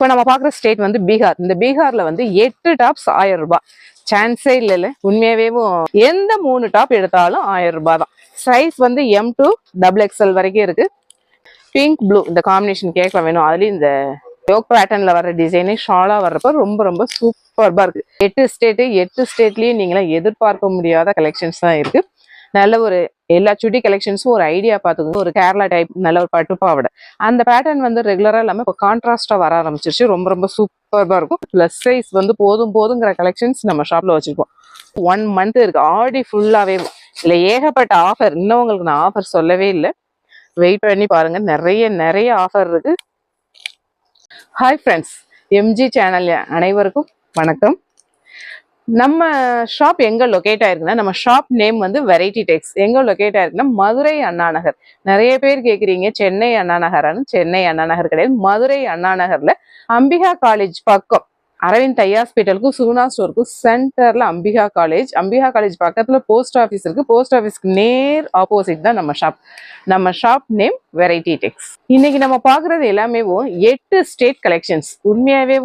இப்போ நம்ம பார்க்குற ஸ்டேட் வந்து பீகார். இந்த பீகாரில் வந்து எட்டு டாப்ஸ் ஆயிரம் ரூபாய். சான்ஸே இல்லைல்ல. உண்மையாவேவும் எந்த மூணு டாப் எடுத்தாலும் ஆயிரம் ரூபாய் தான். சைஸ் வந்து எம் டு டபுள் எக்ஸ்எல் வரைக்கும் இருக்கு. பிங்க் ப்ளூ இந்த காம்பினேஷன் கேட்க வேணும். அதுலேயும் இந்த யோக் பேட்டர்னில் வர டிசைனே ஷாலாக வர்றப்ப ரொம்ப ரொம்ப சூப்பர்பாக இருக்குது எட்டு ஸ்டேட்டு எட்டு ஸ்டேட்லேயும் நீங்களாம் எதிர்பார்க்க முடியாத கலெக்ஷன்ஸ் தான் இருக்குது நல்ல ஒரு எல்லா சுடி கலெக்ஷன்ஸும் ஒரு ஐடியா பார்த்துக்கோங்க ஒரு கேரளா டைப் நல்ல ஒரு பட்டு பாவடை. அந்த பேட்டர்ன் வந்து ரெகுலராக இல்லாமல் இப்போ கான்ட்ராஸ்டாக வர ஆரம்பிச்சிருச்சு. ரொம்ப ரொம்ப சூப்பராக இருக்கும். ப்ளஸ் சைஸ் வந்து போதும் போதுங்கிற கலெக்ஷன்ஸ் நம்ம ஷாப்பில் வச்சுருக்கோம். ஒன் மந்த் இருக்குது ஆடி ஃபுல்லாகவே இல்லை ஏகப்பட்ட ஆஃபர் இன்னும் உங்களுக்கு நான் ஆஃபர் சொல்லவே இல்லை. வெயிட் பண்ணி பாருங்க. நிறைய நிறைய ஆஃபர் இருக்குது ஹாய் ஃப்ரெண்ட்ஸ் எம்ஜி சேனல் அனைவருக்கும் வணக்கம். நம்ம ஷாப் எங்க லொக்கேட் ஆயிருக்குன்னா நம்ம ஷாப் நேம் வந்து வெரைட்டி டெக்ஸ் எங்க லொக்கேட் ஆயிருக்குன்னா மதுரை அண்ணாநகர் நிறைய பேர் கேக்குறீங்க சென்னை அண்ணாநகரான்னு சென்னை அண்ணா நகர் கிடையாது. மதுரை அண்ணாநகர்ல அம்பிகா காலேஜ் பக்கம் அரவிந்த் ஐ ஹாஸ்பிட்டலுக்கும் சுகுணா ஸ்டோருக்கும் சென்டர்ல அம்பிகா காலேஜ். அம்பிகா காலேஜ் பக்கத்துல போஸ்ட் ஆஃபீஸ் இருக்கு. போஸ்ட் ஆஃபீஸ்க்கு நேர் ஆப்போசிட் தான் நம்ம ஷாப். நம்ம ஷாப் நேம் வெரைட்டி டெக்ஸ். இன்னைக்கு நம்ம பாக்குறது எல்லாமே எட்டு ஸ்டேட் கலெக்ஷன்ஸ். உண்மையாவே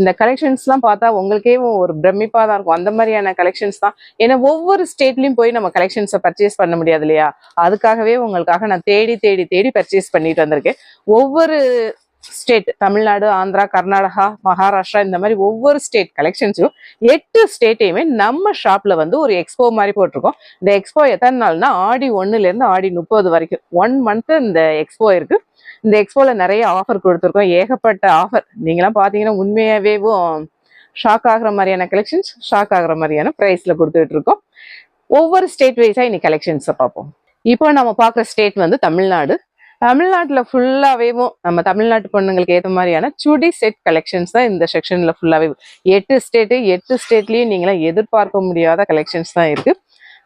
இந்த கலெக்ஷன்ஸ்லாம் பார்த்தா உங்களுக்கே ஒரு பிரமிப்பா தான் இருக்கும். அந்த மாதிரியான கலெக்ஷன்ஸ் தான். ஏன்னா ஒவ்வொரு ஸ்டேட்லயும் போய் நம்ம கலெக்ஷன்ஸை பர்ச்சேஸ் பண்ண முடியாது இல்லையா? அதுக்காகவே உங்களுக்காக நான் தேடி தேடி தேடி பர்ச்சேஸ் பண்ணிட்டு வந்திருக்கேன். ஒவ்வொரு ஸ்டேட் தமிழ்நாடு ஆந்திரா கர்நாடகா மகாராஷ்டிரா இந்த மாதிரி ஒவ்வொரு ஸ்டேட் கலெக்ஷன்ஸையும் எட்டு ஸ்டேட்டையுமே நம்ம ஷாப்ல வந்து ஒரு எக்ஸ்போ மாதிரி போட்டிருக்கோம். இந்த எக்ஸ்போ எத்தனை நாள்னா ஆடி ஒன்னுலேருந்து ஆடி முப்பது வரைக்கும். ஒன் மந்த் இந்த எக்ஸ்போ இருக்கு. இந்த எக்ஸ்போல நிறைய ஆஃபர் கொடுத்துருக்கோம். ஏகப்பட்ட ஆஃபர் நீங்களாம் பார்த்தீங்கன்னா உண்மையாவேவும் ஷாக் ஆகிற மாதிரியான கலெக்ஷன்ஸ் ஷாக் ஆகிற மாதிரியான ப்ரைஸில் கொடுத்துட்டு இருக்கோம். ஒவ்வொரு ஸ்டேட் வைஸாக இன்னைக்கு கலெக்ஷன்ஸை பார்ப்போம். இப்போ நம்ம பார்க்குற ஸ்டேட் வந்து தமிழ்நாடு. தமிழ்நாட்டில் ஃபுல்லாவேவும் நம்ம தமிழ்நாட்டு பொண்ணுங்களுக்கு ஏற்ற மாதிரியான சுடி செட் கலெக்ஷன்ஸ் தான் இந்த செக்ஷனில் ஃபுல்லாகவே எட்டு ஸ்டேட்டு எட்டு ஸ்டேட்லேயும் நீங்களாம் எதிர்பார்க்க முடியாத கலெக்ஷன்ஸ் தான் இருக்குது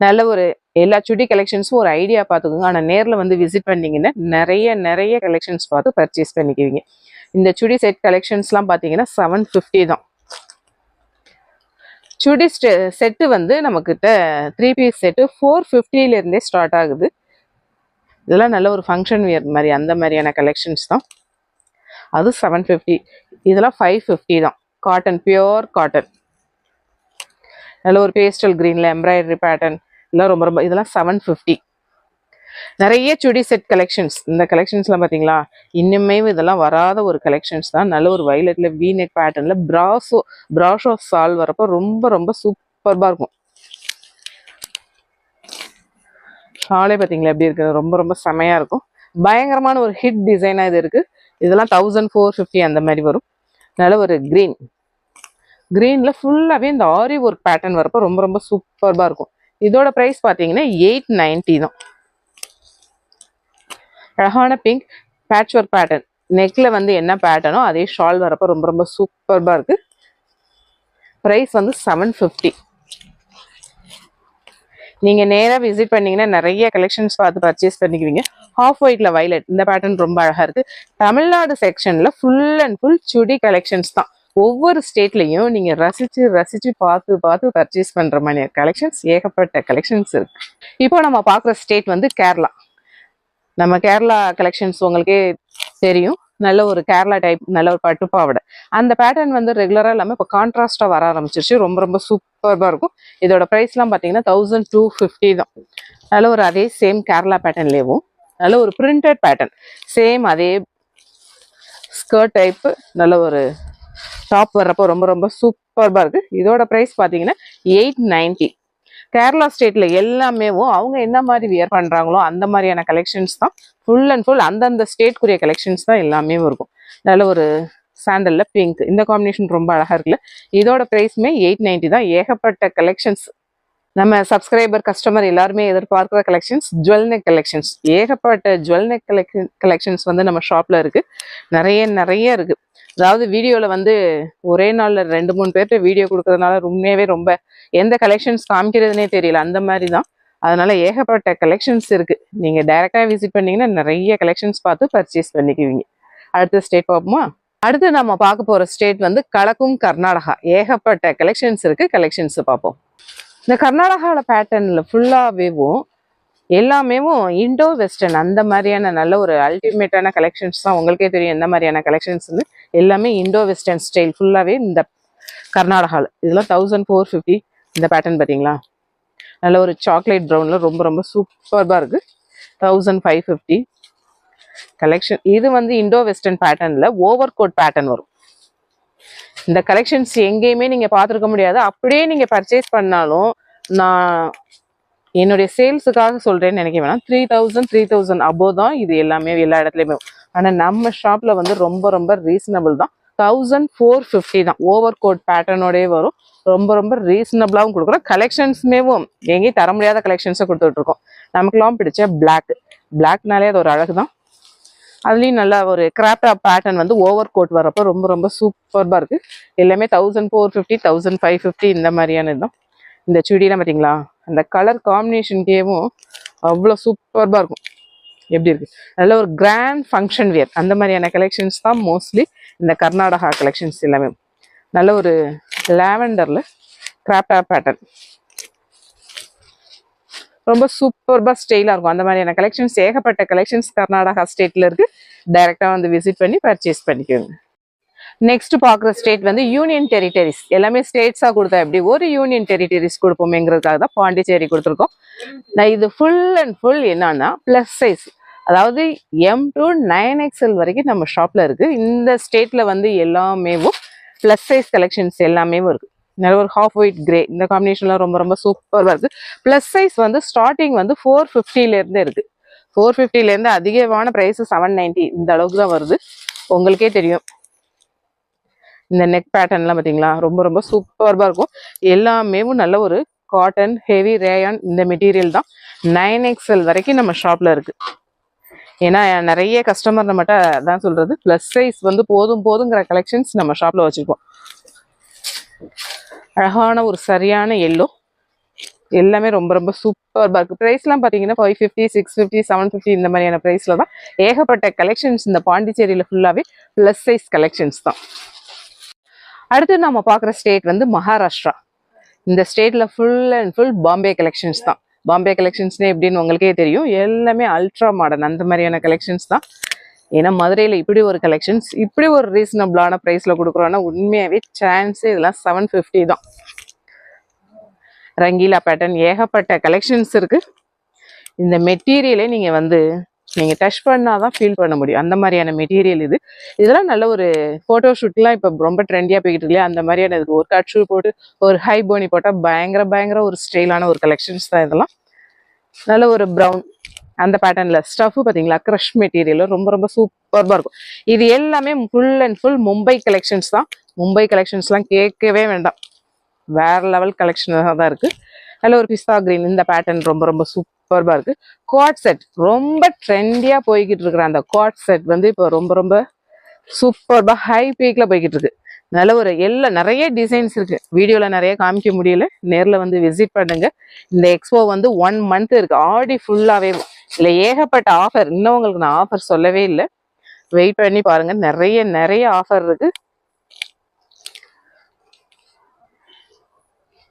நல்ல ஒரு எல்லா சுடி கலெக்ஷன்ஸும் ஒரு ஐடியா பார்த்துக்கோங்க ஆனால் நேரில் வந்து விசிட் பண்ணீங்கன்னா நிறைய நிறைய கலெக்ஷன்ஸ் பார்த்து பர்ச்சேஸ் பண்ணிக்குவீங்க. இந்த சுடி செட் கலெக்ஷன்ஸ்லாம் பார்த்தீங்கன்னா செவன் ஃபிஃப்டி தான். சுடி செட்டு வந்து நம்மக்கிட்ட த்ரீ பீஸ் செட்டு ஃபோர் ஃபிஃப்டியிலேருந்தே ஸ்டார்ட் ஆகுது. இதெல்லாம் நல்ல ஒரு ஃபங்க்ஷன் வியர் மாதிரி அந்த மாதிரியான கலெக்ஷன்ஸ் தான். அது செவன் ஃபிஃப்டி இதெல்லாம் ஃபைவ் ஃபிஃப்டி தான். காட்டன் பியோர் காட்டன் நல்ல ஒரு பேஸ்டல் க்ரீனில் எம்ப்ராய்டரி பேட்டர்ன் இதெல்லாம் ரொம்ப ரொம்ப இதெல்லாம் செவன் ஃபிஃப்டி நிறைய சுடி செட் கலெக்ஷன்ஸ் இந்த கலெக்ஷன்ஸ்லாம் பார்த்தீங்களா இன்னுமே இதெல்லாம் வராத ஒரு கலெக்ஷன்ஸ் தான். நல்ல ஒரு வயலட்டில் வி நெக் பேட்டர்னில் ப்ராஸோ ப்ராஷோ சால் வரப்போ ரொம்ப ரொம்ப சூப்பர்பாக இருக்கும். ஷாலே பார்த்தீங்களா எப்படி இருக்குது ரொம்ப ரொம்ப செமையாக இருக்கும். பயங்கரமான ஒரு ஹிட் டிசைனாக இது இருக்குது இதெல்லாம் தௌசண்ட் ஃபோர் ஃபிஃப்டி அந்த மாதிரி வரும். நல்ல ஒரு க்ரீன் க்ரீனில் ஃபுல்லாகவே இந்த ஆரி ஒர்க் பேட்டர்ன் வரப்போ ரொம்ப ரொம்ப சூப்பர்பாக இருக்கும். இதோட ப்ரைஸ் பார்த்தீங்கன்னா எயிட் நைன்ட்டி தான். அழகான பிங்க் பேட்ச் ஒர்க் பேட்டர்ன் நெக்கில் வந்து என்ன பேட்டர்னோ அதே ஷால் வரப்போ ரொம்ப ரொம்ப சூப்பர்பாக இருக்குது ப்ரைஸ் வந்து செவன் ஃபிஃப்டி நீங்கள் நேராக விசிட் பண்ணிங்கன்னா நிறைய கலெக்ஷன்ஸ் பார்த்து பர்ச்சேஸ் பண்ணிக்குவீங்க. ஹாஃப் ஒயிட்டில் வயலட் இந்த பேட்டர்ன் ரொம்ப அழகாக இருக்குது தமிழ்நாடு செக்ஷனில் full and full chudi collections தான். ஒவ்வொரு ஸ்டேட்லையும் நீங்கள் ரசித்து ரசித்து பார்த்து பார்த்து பர்ச்சேஸ் பண்ணுற மாதிரி கலெக்ஷன்ஸ் ஏகப்பட்ட கலெக்ஷன்ஸ் இருக்கு. இப்போ நம்ம பார்க்குற ஸ்டேட் வந்து கேரளா. நம்ம கேரளா கலெக்ஷன்ஸ் உங்களுக்கே தெரியும். நல்ல ஒரு கேரளா டைப் நல்ல ஒரு பட்டு பாவாடை. அந்த பேட்டர்ன் வந்து ரெகுலராக இல்லாமல் இப்போ கான்ட்ராஸ்டா வர ஆரம்பிச்சிருச்சு. ரொம்ப ரொம்ப சூப்பர்பாக இருக்கும். இதோட ப்ரைஸ்லாம் பார்த்தீங்கன்னா தௌசண்ட் டூ ஃபிஃப்டி தான். நல்ல ஒரு அதே சேம் கேரளா பேட்டர்ன்லேயும் நல்ல ஒரு பிரிண்டட் பேட்டர்ன் சேம் அதே ஸ்கர்ட் டைப்பு நல்ல ஒரு டாப் வர்றப்போ ரொம்ப ரொம்ப சூப்பர்பாக இருக்குது இதோட ப்ரைஸ் பார்த்தீங்கன்னா எயிட் நைன்ட்டி கேரளா ஸ்டேட்ல எல்லாமே அவங்க என்ன மாதிரி வியர் பண்றாங்களோ அந்த மாதிரியான கலெக்ஷன்ஸ் தான். ஃபுல் அண்ட் ஃபுல் அந்தந்த ஸ்டேட்குரிய கலெக்ஷன்ஸ் தான் எல்லாமே இருக்கும். நல்ல ஒரு சாண்டல்ல பிங்க் இந்த காம்பினேஷன் ரொம்ப அழகா இருக்குல்ல? இதோட ப்ரைஸுமே எயிட் நைன்டி தான். ஏகப்பட்ட கலெக்ஷன்ஸ் நம்ம சப்ஸ்கிரைபர் கஸ்டமர் எல்லாருமே எதிர்பார்க்குற கலெக்ஷன்ஸ் ஜுவல் நெக் கலெக்ஷன்ஸ் ஏகப்பட்ட ஜுவல் நெக் கலெக்ஷன் கலெக்ஷன்ஸ் வந்து நம்ம ஷாப்ல இருக்கு. நிறைய நிறைய இருக்கு. அதாவது வீடியோவில் வந்து ஒரே நாளில் ரெண்டு மூணு பேர்கிட்ட வீடியோ கொடுக்கறதுனால உண்மையாவே ரொம்ப எந்த கலெக்ஷன்ஸ் காமிக்கிறதுனே தெரியல. அந்த மாதிரி தான் அதனால ஏகப்பட்ட கலெக்ஷன்ஸ் இருக்குது நீங்கள் டைரெக்டாக விசிட் பண்ணிங்கன்னா நிறைய கலெக்ஷன்ஸ் பார்த்து பர்ச்சேஸ் பண்ணிக்குவீங்க. அடுத்த ஸ்டேட் பார்ப்போமா? அடுத்து நம்ம பார்க்க போகிற ஸ்டேட் வந்து கலக்கும் கர்நாடகா. ஏகப்பட்ட கலெக்ஷன்ஸ் இருக்குது கலெக்ஷன்ஸை பார்ப்போம். இந்த கர்நாடகாவில் பேட்டர்னில் ஃபுல்லாகவேவும் எல்லாமே இண்டோ வெஸ்டர்ன் அந்த மாதிரியான நல்ல ஒரு அல்டிமேட்டான கலெக்ஷன்ஸ் தான் உங்களுக்கே தெரியும் எந்த மாதிரியான கலெக்ஷன்ஸ் வந்து எல்லாமே இண்டோ வெஸ்டர்ன் ஸ்டைல் ஃபுல்லாகவே இந்த கர்நாடகாவில் இதெல்லாம் தௌசண்ட் ஃபோர் ஃபிஃப்டி இந்த பேட்டர்ன் பார்த்தீங்களா? நல்ல ஒரு சாக்லேட் ப்ரௌனில் ரொம்ப ரொம்ப சூப்பர்பாக இருக்குது தௌசண்ட் ஃபைவ் ஃபிஃப்டி கலெக்ஷன் இது வந்து இண்டோ வெஸ்டர்ன் பேட்டர்னில் ஓவர் கோட் பேட்டர்ன் வரும். இந்த கலெக்ஷன்ஸ் எங்கேயுமே நீங்கள் பார்த்துருக்க முடியாது. அப்படியே நீங்கள் பர்ச்சேஸ் பண்ணாலும் நான் என்னுடைய சேல்ஸுக்காக சொல்கிறேன்னு நினைக்க வேணாம். Three thousand three thousand above தான் இது எல்லாமே எல்லா இடத்துலையுமே. ஆனால் நம்ம ஷாப்பில் வந்து ரொம்ப ரொம்ப ரீசனபிள் தான். தௌசண்ட் ஃபோர் ஃபிஃப்டி தான். ஓவர் கோட் பேட்டர்னோடய வரும். ரொம்ப ரொம்ப ரீசனபிளாகவும் கொடுக்குறோம். கலெக்ஷன்ஸுமேவும் எங்கேயும் தர முடியாத கலெக்ஷன்ஸை கொடுத்துட்ருக்கோம். நமக்குலாம் பிடிச்ச பிளாக் பிளாக்னாலே அது ஒரு அழகு தான். அதுலேயும் நல்லா ஒரு கிராப்டா பேட்டர்ன் வந்து ஓவர் கோட் வரப்போ ரொம்ப ரொம்ப சூப்பர்பாக இருக்குது எல்லாமே thousand four fifty thousand five fifty இந்த மாதிரியான தான். இந்த சுடிலாம் பார்த்தீங்களா? அந்த கலர் காம்பினேஷனுக்கேவும் அவ்வளோ சூப்பர்பாக இருக்கும். எப்படி இருக்கு? நல்ல ஒரு கிராண்ட் ஃபங்க்ஷன் வியர் அந்த மாதிரியான கலெக்ஷன்ஸ் தான் மோஸ்ட்லி இந்த கர்நாடகா கலெக்ஷன்ஸ் எல்லாமே. நல்ல ஒரு லாவெண்டரில் கிராப்டா பேட்டர்ன் ரொம்ப சூப்பர்பாக ஸ்டைலாக இருக்கும். அந்த மாதிரியான கலெக்ஷன்ஸ் ஏகப்பட்ட கலெக்ஷன்ஸ் கர்நாடகா ஸ்டேட்டில் இருக்குது டைரெக்டாக வந்து விசிட் பண்ணி பர்ச்சேஸ் பண்ணிக்கோங்க. நெக்ஸ்ட் பார்க்குற ஸ்டேட் வந்து யூனியன் டெரிட்டரிஸ் எல்லாமே ஸ்டேட்ஸாக கொடுத்தா எப்படி? ஒரு யூனியன் டெரிட்டரிஸ் கொடுப்போமேங்கிறதுக்காக தான் பாண்டிச்சேரி கொடுத்துருக்கோம். நான் இது ஃபுல் அண்ட் ஃபுல் என்னன்னா ப்ளஸ் சைஸ் அதாவது எம் டு நைன் எக்ஸ்எல் வரைக்கும் நம்ம ஷாப்பில் இருக்குது இந்த ஸ்டேட்டில் வந்து எல்லாமே ப்ளஸ் சைஸ் கலெக்ஷன்ஸ் எல்லாமே இருக்குது நல்ல ஒரு ஹாஃப் ஒயிட் கிரே இந்த காம்பினேஷன்லாம் ரொம்ப ரொம்ப சூப்பராக இருக்குது ப்ளஸ் சைஸ் வந்து ஸ்டார்டிங் வந்து ஃபோர் ஃபிஃப்டிலேருந்து இருக்குது ஃபோர் ஃபிஃப்டிலேருந்து அதிகமான ப்ரைஸ் செவன் நைன்ட்டி இந்த அளவுக்கு தான் வருது. உங்களுக்கே தெரியும். இந்த நெக் பேட்டர்ன்லாம் பார்த்தீங்களா ரொம்ப ரொம்ப சூப்பர்பாக இருக்கும். எல்லாமே நல்ல ஒரு காட்டன் ஹெவி ரேயான் இந்த மெட்டீரியல் தான். நைன் எக்ஸ்எல் வரைக்கும் நம்ம ஷாப்பில் இருக்குது ஏன்னா நிறைய கஸ்டமர் நம்மகிட்ட அதான் சொல்கிறது ப்ளஸ் சைஸ் வந்து போதும் போதுங்கிற கலெக்ஷன்ஸ் நம்ம ஷாப்பில் வச்சுருக்கோம். அழகான ஒரு சரியான எல்லோ எல்லாமே ரொம்ப ரொம்ப சூப்பராக இருக்குது ப்ரைஸ்லாம் பார்த்தீங்கன்னா five fifty six fifty seven fifty இந்த மாதிரியான ப்ரைஸில் தான். ஏகப்பட்ட கலெக்ஷன்ஸ் இந்த பாண்டிச்சேரியில் ஃபுல்லாகவே ப்ளஸ் சைஸ் கலெக்ஷன்ஸ் தான். அடுத்து நம்ம பார்க்குற ஸ்டேட் வந்து மகாராஷ்டிரா. இந்த ஸ்டேட்டில் full and full Bombay collections தான். பாம்பே கலெக்ஷன்ஸ்னே எப்படின்னு உங்களுக்கே தெரியும். எல்லாமே அல்ட்ரா மாடர்ன் அந்த மாதிரியான கலெக்ஷன்ஸ் தான். ஏன்னா மதுரையில் இப்படி ஒரு கலெக்ஷன்ஸ் இப்படி ஒரு ரீசனபிளான ப்ரைஸில் கொடுக்குறோன்னா உண்மையாகவே சான்ஸே இதெல்லாம் செவன் ஃபிஃப்டி தான். ரங்கீலா பேட்டர்ன் ஏகப்பட்ட கலெக்ஷன்ஸ் இருக்குது இந்த மெட்டீரியலே நீங்கள் வந்து நீங்கள் டச் பண்ணால் தான் ஃபீல் பண்ண முடியும். அந்த மாதிரியான மெட்டீரியல் இது. இதெல்லாம் நல்ல ஒரு ஃபோட்டோ ஷூட்லாம் இப்போ ரொம்ப ட்ரெண்டியாக போய்கிட்டு இல்லையா அந்த மாதிரியான இது ஒரு கட் ஷூ போட்டு ஒரு ஹை போனி போட்டால் பயங்கர பயங்கர ஒரு ஸ்டைலான ஒரு கலெக்ஷன்ஸ் தான் இதெல்லாம். நல்ல ஒரு ப்ரௌன் அந்த பேட்டர்னில் ஸ்டஃப் பார்த்தீங்களா க்ரஷ் மெட்டீரியல் ரொம்ப ரொம்ப சூப்பராக இருக்கும். இது எல்லாமே full and full Mumbai collections தான். மும்பை கலெக்ஷன்ஸ்லாம் கேட்கவே வேண்டாம். வேற லெவல் கலெக்ஷனாக தான் இருக்குது நல்ல ஒரு பிஸ்தா கிரீன் இந்த பேட்டர்ன் ரொம்ப ரொம்ப சூப்பர்பாக இருக்குது குவாட் செட் ரொம்ப ட்ரெண்டியாக போய்கிட்டு இருக்கிற அந்த குவாட் செட் வந்து இப்போ ரொம்ப ரொம்ப சூப்பர்பாக ஹை பீக்கில் போய்கிட்டு இருக்கு. நல்ல ஒரு எல்லா நிறைய டிசைன்ஸ் இருக்குது வீடியோவில் நிறைய காமிக்க முடியல. நேரில் வந்து விசிட் பண்ணுங்க. இந்த எக்ஸ்போ வந்து ஒன் மந்த் இருக்குது ஆடி ஃபுல்லாகவே இல்லை ஏகப்பட்ட ஆஃபர் இன்னும் உங்களுக்கு நான் ஆஃபர் சொல்லவே இல்லை. வெயிட் பண்ணி பாருங்கள் நிறைய நிறைய ஆஃபர் இருக்குது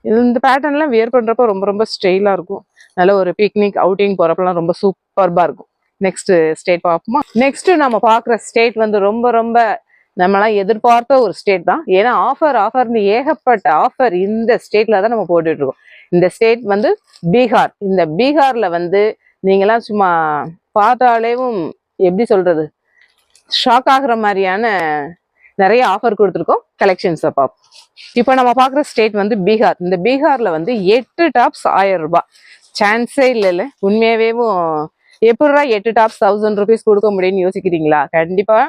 இந்த பேட்டர்ன்லாம் வியர் பண்ணுறப்ப ரொம்ப ரொம்ப ஸ்டைலாக இருக்கும். நல்ல ஒரு பிக்னிக் அவுட்டிங் போறப்பலாம் ரொம்ப சூப்பர்பாக இருக்கும். நெக்ஸ்ட் ஸ்டேட் பார்ப்போமா? நெக்ஸ்ட் நம்ம பார்க்குற ஸ்டேட் வந்து ரொம்ப ரொம்ப நம்மளாம் எதிர்பார்த்த ஒரு ஸ்டேட் தான். ஏன்னா ஆஃபர் ஆஃபர்னு ஏகப்பட்ட ஆஃபர் இந்த ஸ்டேட்ல தான் நம்ம போட்டுட்டு இருக்கோம். இந்த ஸ்டேட் வந்து பீகார். இந்த பீகார்ல வந்து நீங்களாம் சும்மா பார்த்தாலேவும் எப்படி சொல்றது? ஷாக் ஆகுற மாதிரியான நிறைய ஆஃபர் கொடுத்துருக்கோம். கலெக்ஷன்ஸை பார்ப்போம். இப்போ நம்ம பார்க்குற ஸ்டேட் வந்து பீகார். இந்த பீகாரில் வந்து எட்டு டாப்ஸ் ஆயிரம் ரூபாய். சான்ஸே இல்லைல்ல. உண்மையாவேவும் எப்படிடா எட்டு டாப்ஸ் தௌசண்ட் ருபீஸ் கொடுக்க முடியும்னு யோசிக்கிறீங்களா? கண்டிப்பாக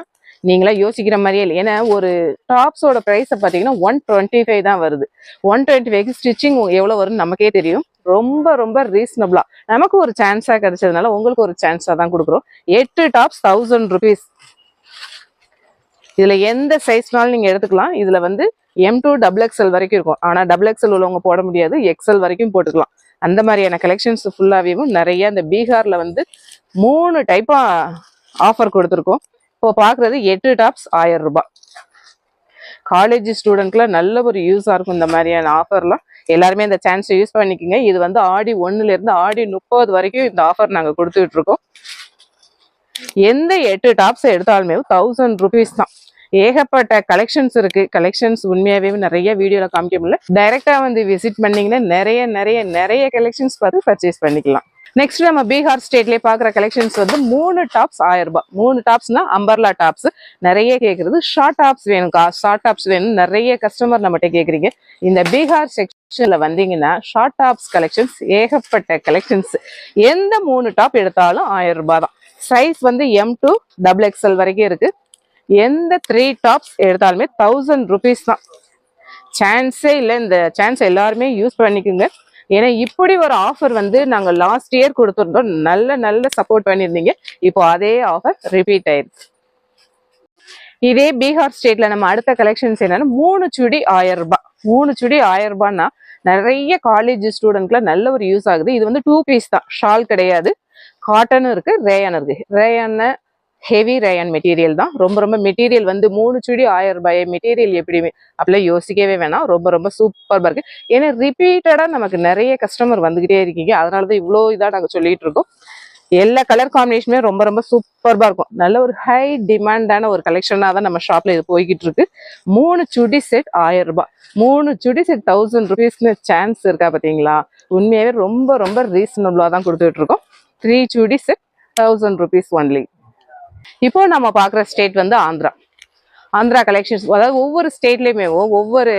நீங்களா யோசிக்கிற மாதிரியே இல்லை. ஏன்னா ஒரு டாப்ஸோட ப்ரைஸை பார்த்தீங்கன்னா ஒன் டுவெண்ட்டி ஃபைவ் தான் வருது. ஒன் டுவெண்ட்டி ஃபைவ்க்கு ஸ்டிச்சிங் எவ்வளோ வரும்னு நமக்கே தெரியும். ரொம்ப ரொம்ப ரீசனபிளாக நமக்கு ஒரு சான்ஸாக கிடைச்சதுனால உங்களுக்கு ஒரு சான்ஸாக தான் கொடுக்குறோம். எட்டு டாப்ஸ் தௌசண்ட் ருபீஸ் இதில் எந்த சைஸ்னாலும் நீங்கள் எடுத்துக்கலாம். இதில் வந்து எம் டூ டபுள் எக்ஸ்எல் வரைக்கும் இருக்கும். ஆனால் டபுள் எக்ஸ்எல் உள்ளவங்க போட முடியாது. எக்ஸ்எல் வரைக்கும் போட்டுக்கலாம். அந்த மாதிரியான கலெக்ஷன்ஸ் ஃபுல்லாகவும் நிறைய இந்த பீகாரில் வந்து மூணு டைப்பாக ஆஃபர் கொடுத்துருக்கோம். இப்போ பார்க்குறது எட்டு டாப்ஸ் ஆயிரம் ரூபாய். காலேஜ் ஸ்டூடெண்ட்க்குலாம் நல்ல ஒரு யூஸாக இருக்கும் இந்த மாதிரியான ஆஃபர்லாம் எல்லாருமே இந்த சான்ஸை யூஸ் பண்ணிக்கோங்க. இது வந்து ஆடி ஒன்றுலேருந்து ஆடி முப்பது வரைக்கும் இந்த ஆஃபர் நாங்கள் கொடுத்துட்ருக்கோம் எந்த எட்டு டாப்ஸ் எடுத்தாலுமே தௌசண்ட் ருபீஸ் தான். ஏகப்பட்ட கலெக்ஷன்ஸ் இருக்கு. கலெக்ஷன்ஸ் உண்மையாவே நிறைய வீடியோல காமிக்க முடியல. டைரக்டா வந்து விசிட் பண்ணீங்கன்னா நிறைய நிறைய நிறைய கலெக்ஷன்ஸ் பார்த்து பர்ச்சேஸ் பண்ணிக்கலாம். நெக்ஸ்ட் நம்ம பீகார் ஸ்டேட்லயே பாக்குற கலெக்ஷன்ஸ் வந்து மூணு டாப்ஸ் ஆயிரம் ரூபாய். மூணு டாப்ஸ்னா அம்பர்லா டாப்ஸ் நிறைய கேக்குறது. ஷார்ட் டாப்ஸ் வேணும்க்கா ஷார்ட் டாப்ஸ் வேணும் நிறைய கஸ்டமர் நம்மகிட்ட கேக்குறீங்க. இந்த பீகார் செக்ஷன்ல வந்தீங்கன்னா ஷார்ட் டாப்ஸ் கலெக்ஷன்ஸ் ஏகப்பட்ட கலெக்ஷன்ஸ் எந்த மூணு டாப் எடுத்தாலும் ஆயிரம் ரூபாய் தான். சைஸ் வந்து எம் டு டபுள் எக்ஸ்எல் வரைக்கும் இருக்கு. எந்த த்ரீ டாப்ஸ் எடுத்தாலுமே தௌசண்ட் ருபீஸ் தான். சான்ஸே இல்லை இந்த சான்ஸ் எல்லாருமே யூஸ் பண்ணிக்கோங்க. ஏன்னா இப்படி ஒரு ஆஃபர் வந்து நாங்கள் லாஸ்ட் இயர் கொடுத்துருந்தோம். நல்ல நல்ல சப்போர்ட் பண்ணியிருந்தீங்க. இப்போ அதே ஆஃபர் ரிப்பீட் ஆயிருக்கு இதே பீகார் ஸ்டேட்ல நம்ம அடுத்த கலெக்ஷன்ஸ் என்னன்னா மூணு சுடி ஆயிரம் ரூபாய். மூணு சுடி ஆயிரம் ரூபாய்னா நிறைய காலேஜ் ஸ்டூடெண்ட்க்குலாம் நல்ல ஒரு யூஸ் ஆகுது. இது வந்து டூ பீஸ் தான். ஷால் கிடையாது. காட்டனும் இருக்கு ரேயான் இருக்கு. ரேயான்னு ஹெவி ரேயான் மெட்டீரியல் தான். ரொம்ப ரொம்ப மெட்டீரியல் வந்து மூணு சுடி ஆயிரம் ரூபாய் மெட்டீரியல் எப்படி அப்படிலாம் யோசிக்கவே வேணாம். ரொம்ப ரொம்ப சூப்பராக இருக்குது ஏன்னா ரிப்பீட்டடாக நமக்கு நிறைய கஸ்டமர் வந்துக்கிட்டே இருக்கீங்க. அதனால தான் இவ்வளோ இதாக நாங்கள் சொல்லிகிட்டு இருக்கோம். எல்லா கலர் காம்பினேஷனுமே ரொம்ப ரொம்ப சூப்பராக இருக்கும். நல்ல ஒரு ஹை டிமாண்டான ஒரு கலெக்ஷனாக தான் நம்ம ஷாப்பில் இது போய்கிட்டு இருக்கு. மூணு சுடி செட் ஆயிரம் ரூபாய். மூணு சுடி செட் தௌசண்ட் ருபீஸ்னு சான்ஸ் இருக்கா பார்த்தீங்களா உண்மையாகவே ரொம்ப ரொம்ப ரீசனபுளாக தான் கொடுத்துட்ருக்கோம் three chudi set thousand rupees only இப்போ நம்ம பார்க்குற ஸ்டேட் வந்து ஆந்திரா. ஆந்திரா கலெக்ஷன்ஸ் அதாவது ஒவ்வொரு ஸ்டேட்லேயுமே ஒவ்வொரு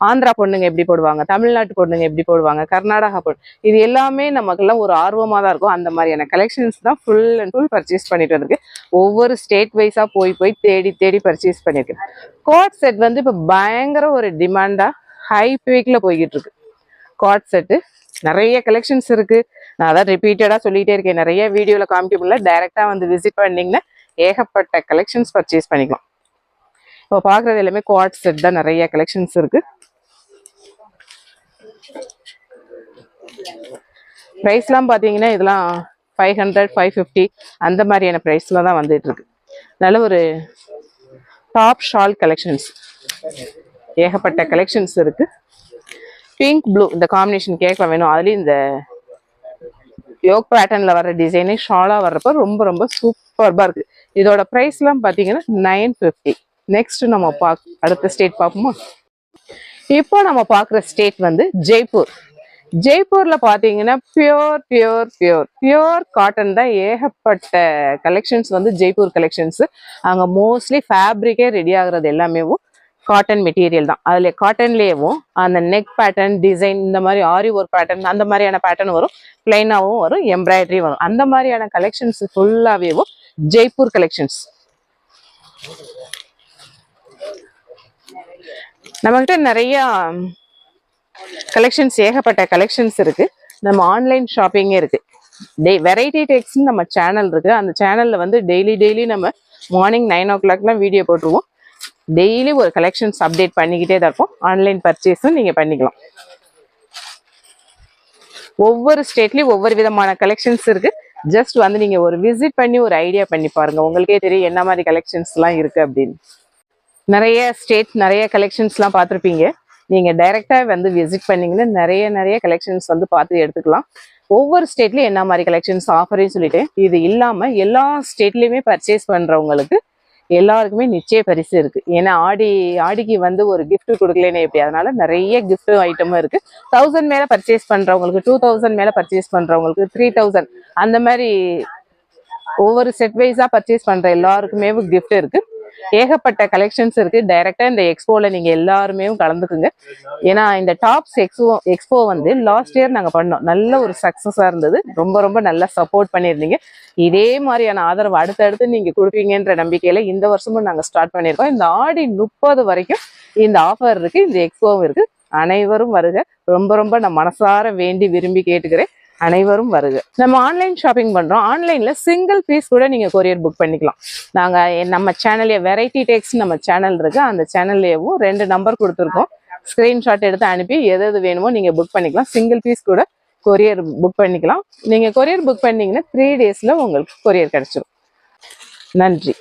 ஆந்திரா பொண்ணுங்க எப்படி போடுவாங்க தமிழ்நாட்டு பொண்ணுங்க எப்படி போடுவாங்க கர்நாடகா பொண்ணு இது எல்லாமே நமக்கெல்லாம் ஒரு ஆர்வமாக தான் இருக்கும். அந்த மாதிரியான கலெக்ஷன்ஸ் தான் ஃபுல் அண்ட் ஃபுல் பர்ச்சேஸ் பண்ணிட்டு வந்திருக்கு. ஒவ்வொரு ஸ்டேட் வைஸாக போய் போய் தேடி தேடி பர்ச்சேஸ் பண்ணியிருக்கேன் கோட் செட் வந்து இப்போ பயங்கர ஒரு டிமாண்டாக ஹை பீக்கில் போய்கிட்டு இருக்கு. காட் செட்டு நிறைய கலெக்ஷன்ஸ் இருக்கு. நான் அதான் ரிப்பீட்டடாக சொல்லிட்டே இருக்கேன். நிறைய வீடியோவில் காமிக்க முடியல. டைரெக்டாக வந்து விசிட் பண்ணிங்கன்னா ஏகப்பட்ட கலெக்ஷன்ஸ் பர்ச்சேஸ் பண்ணிக்கலாம். இப்போ பார்க்குறது எல்லாமே குவாட் செட் தான் நிறைய கலெக்ஷன்ஸ் இருக்கு. ப்ரைஸ்லாம் பார்த்தீங்கன்னா இதெல்லாம் ஃபைவ் ஹண்ட்ரட் ஃபைவ் ஃபிஃப்டி அந்த மாதிரியான ப்ரைஸில் தான் வந்துட்டு இருக்கு. நல்ல ஒரு டாப் ஷால் கலெக்ஷன்ஸ் ஏகப்பட்ட கலெக்ஷன்ஸ் இருக்கு. பிங்க் ப்ளூ இந்த காம்பினேஷன் கேட்க வேணும். அதுலேயும் இந்த யோக் பேட்டர்ன்ல வர டிசைனே ஷாலா வர்றப்ப ரொம்ப ரொம்ப சூப்பர்பா இருக்கு. இதோட பிரைஸ்லா பாத்தீங்கன்னா நைன் ஃபிஃப்டி நெக்ஸ்ட் நம்ம பாக் அடுத்த ஸ்டேட் பார்ப்போமா? இப்போ நம்ம பாக்குற ஸ்டேட் வந்து ஜெய்ப்பூர். ஜெய்ப்பூர்ல பாத்தீங்கன்னா pure pure pure pure cotton தான் ஏகப்பட்ட கலெக்ஷன்ஸ் வந்து ஜெய்ப்பூர் கலெக்ஷன்ஸ் அங்க மோஸ்ட்லி ஃபேப்ரிக்கே ரெடி ஆகுறது எல்லாமேவும் காட்டன் மெட்டீரியல் தான். அதில் காட்டன்லேயேவும் அந்த நெக் பேட்டர்ன் டிசைன் இந்த மாதிரி ஆரி ஒர்க் பேட்டர்ன் அந்த மாதிரியான பேட்டர்ன் வரும். பிளைனாகவும் வரும் எம்ப்ராய்டரி வரும். அந்த மாதிரியான கலெக்ஷன்ஸ் ஃபுல்லாகவேவும் ஜெய்ப்பூர் கலெக்ஷன்ஸ் நம்மகிட்ட நிறைய கலெக்ஷன்ஸ் ஏகப்பட்ட கலெக்ஷன்ஸ் இருக்குது நம்ம ஆன்லைன் ஷாப்பிங்கே இருக்குது டே வெரைட்டி டெக்ஸ்னு நம்ம சேனல் இருக்குது அந்த சேனலில் வந்து டெய்லி டெய்லி நம்ம மார்னிங் நைன் ஓ கிளாக்லாம் வீடியோ போட்டுருவோம். டெய்லி ஒரு கலெக்ஷன்ஸ் அப்டேட் பண்ணிக்கிட்டே தான் இருக்கும். ஆன்லைன் பர்ச்சேஸும் நீங்க பண்ணிக்கலாம். ஒவ்வொரு ஸ்டேட்லேயும் ஒவ்வொரு விதமான கலெக்ஷன்ஸ் இருக்கு. ஜஸ்ட் வந்து நீங்க ஒரு விசிட் பண்ணி ஒரு ஐடியா பண்ணி பாருங்க. உங்களுக்கே தெரியும் என்ன மாதிரி கலெக்ஷன்ஸ்லாம் இருக்குது இருக்கு அப்படின்னு. நிறைய ஸ்டேட் நிறைய கலெக்ஷன்ஸ்லாம் பார்த்துருப்பீங்க. நீங்க டைரெக்டாக வந்து விசிட் பண்ணீங்கன்னா நிறைய நிறைய கலெக்ஷன்ஸ் வந்து பார்த்து எடுத்துக்கலாம். ஒவ்வொரு ஸ்டேட்லேயும் என்ன மாதிரி கலெக்ஷன்ஸ் ஆஃபரையும் சொல்லிட்டு இது இல்லாமல் எல்லா ஸ்டேட்லேயுமே பர்ச்சேஸ் பண்றவங்களுக்கு எல்லாருக்குமே நிச்சய பரிசு இருக்கு. ஏன்னா ஆடி ஆடிக்கு வந்து ஒரு கிஃப்ட் கொடுக்கலன்னு எப்படி அதனால நிறைய கிஃப்ட் ஐட்டமும் இருக்கு. தௌசண்ட் மேல பர்ச்சேஸ் பண்றவங்களுக்கு டூ தௌசண்ட் மேல பர்ச்சேஸ் பண்றவங்களுக்கு த்ரீ தௌசண்ட் அந்த மாதிரி ஒவ்வொரு செட் வைஸா பர்ச்சேஸ் பண்ற எல்லாருக்குமே கிஃப்ட் இருக்கு. ஏகப்பட்ட கலெக்ஷன்ஸ் இருக்கு. டைரக்டா இந்த எக்ஸ்போல நீங்க எல்லாருமே கலந்துக்குங்க. ஏன்னா இந்த டாப்ஸ் எக்ஸ்போ எக்ஸ்போ வந்து லாஸ்ட் இயர் நாங்க பண்ணோம். நல்ல ஒரு சக்சஸா இருந்தது. ரொம்ப ரொம்ப நல்லா சப்போர்ட் பண்ணியிருந்தீங்க. இதே மாதிரியான ஆதரவு அடுத்தடுத்து நீங்க கொடுப்பீங்கன்ற நம்பிக்கையில இந்த வருஷமும் நாங்க ஸ்டார்ட் பண்ணியிருக்கோம். இந்த ஆடி முப்பது வரைக்கும் இந்த ஆஃபர் இருக்கு இந்த எக்ஸ்போவும் இருக்கு. அனைவரும் வருக. ரொம்ப ரொம்ப நான் மனசார வேண்டி விரும்பி கேட்டுக்கிறேன். அனைவரும் வருது நம்ம ஆன்லைன் ஷாப்பிங் பண்ணுறோம் ஆன்லைனில் சிங்கிள் பீஸ் கூட நீங்கள் கொரியர் புக் பண்ணிக்கலாம். நாங்கள் நம்ம சேனல்லே வெரைட்டி டேக்ஸ் நம்ம சேனல் இருக்குது அந்த சேனல்லேயும் ரெண்டு நம்பர் கொடுத்துருக்கோம். ஸ்க்ரீன்ஷாட் எடுத்து அனுப்பி எது எது வேணுமோ நீங்கள் புக் பண்ணிக்கலாம். சிங்கிள் பீஸ் கூட கொரியர் புக் பண்ணிக்கலாம். நீங்கள் கொரியர் புக் பண்ணிங்கன்னா த்ரீ டேஸில் உங்களுக்கு கொரியர் கிடைச்சிடும் நன்றி.